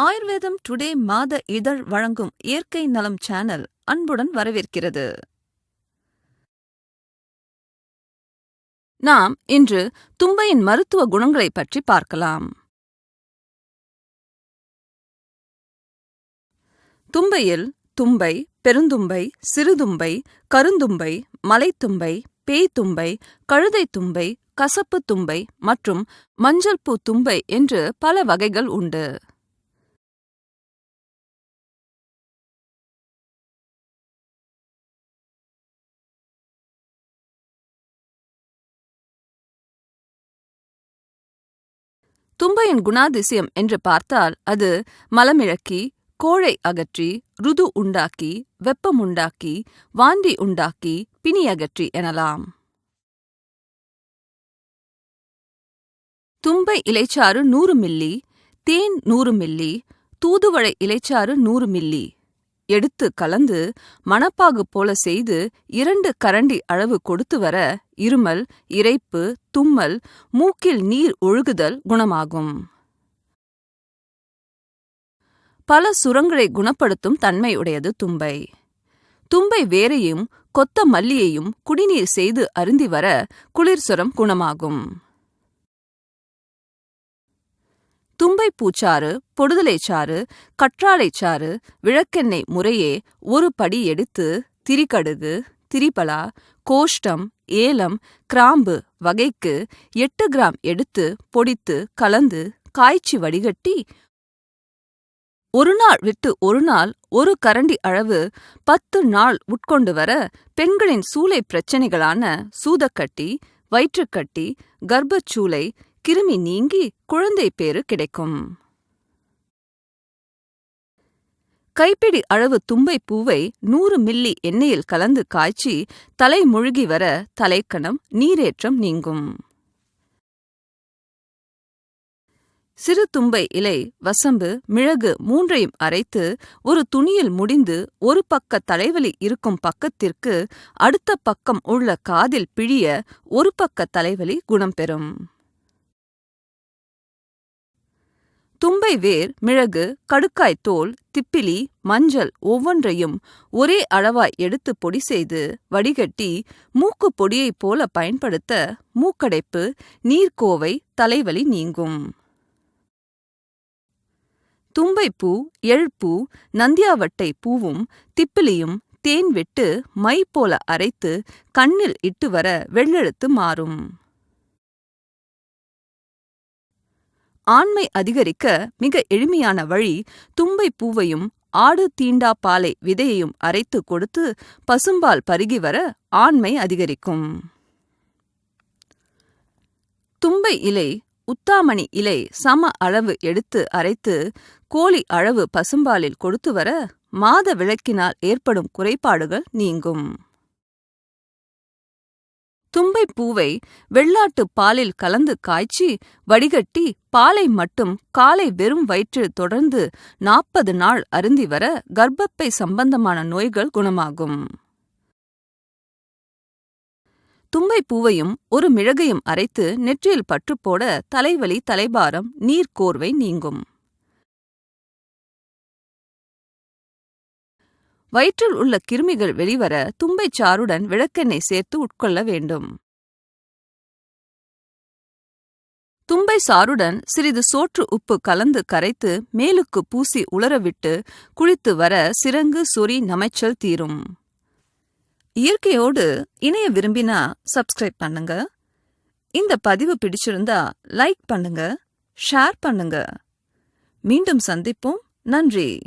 ஆயுர்வேதம் டுடே மாத இதழ் வழங்கும் இயற்கை நலம் சேனல் அன்புடன் வரவேற்கிறது. நாம் இன்று தும்பையின் மருத்துவ குணங்களைப் பற்றி பார்க்கலாம். தும்பையில் தும்பை பெருந்தும்பை சிறுதும்பை கருந்தும்பை மலைத்தும்பை பேய்த்தும்பை கழுதைத் தும்பை கசப்பு தும்பை மற்றும் மஞ்சள் பூ தும்பை என்று பல வகைகள் உண்டு. தும்பையின் குணாதிசயம் என்று பார்த்தால் அது மலமிழக்கி கோழை அகற்றி ருது உண்டாக்கி வெப்பம் உண்டாக்கி வாந்தி உண்டாக்கி பிணி அகற்றி எனலாம். தும்பை இலைச்சாறு நூறு மில்லி தேன் நூறு மில்லி தூதுவளை இலைச்சாறு நூறு மில்லி. எடுத்து கலந்து மணப்பாகு போல செய்து இரண்டு கரண்டி அளவு கொடுத்து வர இருமல் இரைப்பு தும்மல் மூக்கில் நீர் ஒழுகுதல் குணமாகும். பல சுரங்களை குணப்படுத்தும் தன்மை உடையது தும்பை. தும்பை வேரையும் கொத்த மல்லியையும் குடிநீர் செய்து அருந்தி வர குளிர் சுரம் குணமாகும். தும்பை பூச்சாறு பொடுதலைச்சாறு கற்றாழைச்சாறு விளக்கெண்ணெய் முறையே ஒரு படி எடுத்து திரிகடுகு திரிபலா கோஷ்டம் ஏலம் கிராம்பு வகைக்கு எட்டு கிராம் எடுத்து பொடித்து கலந்து காய்ச்சி வடிகட்டி ஒரு நாள் விட்டு ஒரு நாள் ஒரு கரண்டி அளவு பத்து நாள் உட்கொண்டு வர பெண்களின் சூளை பிரச்சனைகளான சூதக்கட்டி வயிற்றுக்கட்டி கர்ப்பச்சூளை கிருமி நீங்கி குழந்தை பேறு கிடைக்கும். கைப்பிடி அளவு தும்பை பூவை நூறு மில்லி எண்ணெயில் கலந்து காய்ச்சி தலை முழுகி வர தலைக்கணம் நீரேற்றம் நீங்கும். சிறு தும்பை இலை வசம்பு மிளகு மூன்றையும் அரைத்து ஒரு துணியில் முடிந்து ஒரு பக்க தலைவலி இருக்கும் பக்கத்திற்கு அடுத்த பக்கம் உள்ள காதில் பிழிய ஒரு பக்க தலைவலி குணம் பெறும். தும்பை வேர் மிளகு கடுக்காய் தோல் திப்பிலி மஞ்சள் ஒவ்வொன்றையும் ஒரே அளவாய் எடுத்து பொடி செய்து வடிகட்டி மூக்கு பொடியைப் போல பயன்படுத்த மூக்கடைப்பு நீர்க்கோவை தலைவலி நீங்கும். தும்பைப்பூ எழ்பூ நந்தியாவட்டை பூவும் திப்பிலியும் தேன் விட்டு மை போல அரைத்து கண்ணில் இட்டு வர வெள்ளெழுத்து மாறும். ஆண்மை அதிகரிக்க மிக எளிமையான வழி தும்பை பூவையும் ஆடு தீண்டா பாலை விதையையும் அரைத்து கொடுத்து பசும்பால் பருகி வர ஆண்மை அதிகரிக்கும். தும்பை இலை உத்தாமணி இலை சம அளவு எடுத்து அரைத்து கோழி அளவு பசும்பாலில் கொடுத்து வர மாத விளக்கினால் ஏற்படும் குறைபாடுகள் நீங்கும். தும்பை பூவை வெள்ளாட்டு பாலில் கலந்து காய்ச்சி வடிகட்டி பாலை மட்டும் காலை வெறும் வயிற்றில் தொடர்ந்து நாற்பது நாள் அருந்தி வர கர்ப்பப்பை சம்பந்தமான நோய்கள் குணமாகும். தும்பை பூவையும் ஒரு மிளகையும் அரைத்து நெற்றியில் பற்று போட தலைவலி தலைபாரம் நீர்க்கோர்வை நீங்கும். வயிற்றில் உள்ள கிருமிகள் வெளிவர தும்பைச் சாறுடன் விளக்கெண்ணெய் சேர்த்து உட்கொள்ள வேண்டும். தும்பை சாறுடன் சிறிது சோற்று உப்பு கலந்து கரைத்து மேலுக்கு பூசி உலரவிட்டு குளித்து வர சிரங்கு சொறி நமைச்சல் தீரும். இயற்கையோடு இணைய விரும்பினா சப்ஸ்கிரைப் பண்ணுங்க. இந்த பதிவு பிடிச்சிருந்தா லைக் பண்ணுங்க ஷேர் பண்ணுங்க. மீண்டும் சந்திப்போம். நன்றி.